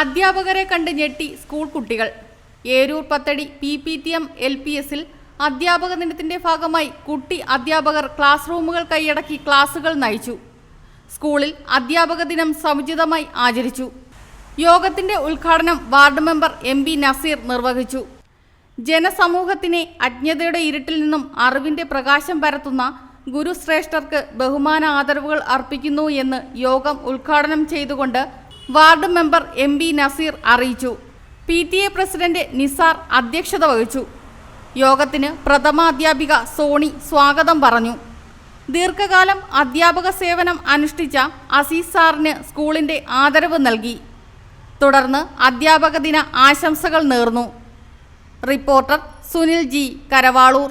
അധ്യാപകരെ കണ്ട് ഞെട്ടി സ്കൂൾ കുട്ടികൾ. Eroor Pathadi P P T M L P എസിൽ അധ്യാപക ദിനത്തിന്റെ ഭാഗമായി കുട്ടി അധ്യാപകർ ക്ലാസ് റൂമുകൾ കൈയടക്കി ക്ലാസുകൾ നയിച്ചു. സ്കൂളിൽ അധ്യാപക ദിനം സമുചിതമായി ആചരിച്ചു. യോഗത്തിന്റെ ഉദ്ഘാടനം ward member M B Naseer നിർവഹിച്ചു. ജനസമൂഹത്തിനെ അജ്ഞതയുടെ ഇരുട്ടിൽ നിന്നും അറിവിന്റെ പ്രകാശം പരത്തുന്ന ഗുരുശ്രേഷ്ഠർക്ക് ബഹുമാന ആദരവുകൾ അർപ്പിക്കുന്നു എന്ന് യോഗം ഉദ്ഘാടനം ചെയ്തുകൊണ്ട് ward member M B Naseer അറിയിച്ചു. P T A president Nisar അധ്യക്ഷത വഹിച്ചു. യോഗത്തിന് പ്രഥമാധ്യാപിക സോണി സ്വാഗതം പറഞ്ഞു. ദീർഘകാലം അധ്യാപക സേവനം അനുഷ്ഠിച്ച അസീസ് സാറിന് സ്കൂളിന്റെ ആദരവ് നൽകി. തുടർന്ന് അധ്യാപക ദിന ആശംസകൾ നേർന്നു. Reporter Sunil G Karavaloor